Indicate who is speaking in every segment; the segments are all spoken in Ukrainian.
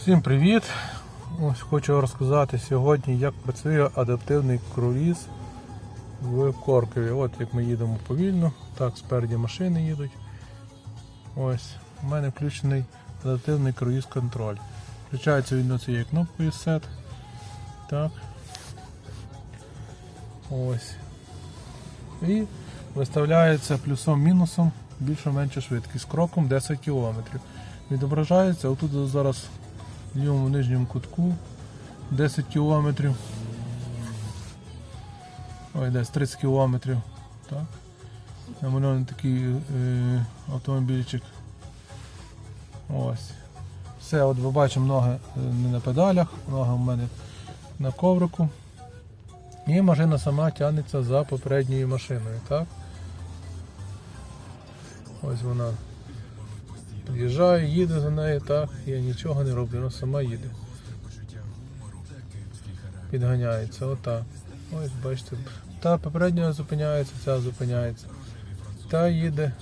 Speaker 1: Всім привіт! Ось хочу розказати сьогодні, як працює адаптивний круїз в Коркові. От як ми їдемо повільно, так, спереді машини їдуть. Ось, у мене включений адаптивний круїз контроль. Включається він цією кнопкою Set. Так. Ось. І виставляється плюсом-мінусом більше-менше швидкість. Кроком 10 км. Відображається отут зараз лівому нижньому кутку 10 кілометрів. Ой, десь 30 кілометрів. Так. Намальований такий е, автомобільчик. Ось. Все, от ви бачимо ноги е, не на педалях, ноги в мене на коврику. І машина сама тягнеться за попередньою машиною, так? Ось вона під'їжджає, їде за нею, так, я нічого не роблю, вона сама їде. Підганяється, отак. Ось бачите. Та попередня зупиняється, ця зупиняється. Та їде,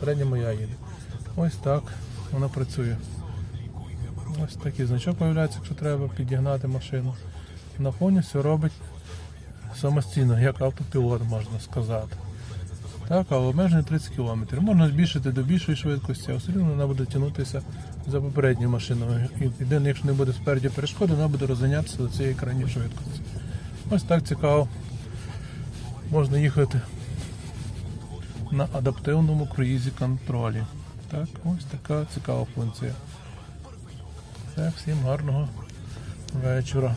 Speaker 1: передня моя їде. Ось так вона працює. Ось такий значок з'являється, якщо треба підігнати машину. На фоні все робить самостійно, як автопілот можна сказати. Так, але обмеження 30 км. Можна збільшити до більшої швидкості, а все одно вона буде тягнутися за попередньою машиною. І єдине, якщо не буде спереді перешкоди, вона буде розганятися до цієї крайньої швидкості. Ось так цікаво. Можна їхати на адаптивному круїзі контролі. Так, ось така цікава функція. Так, всім гарного вечора.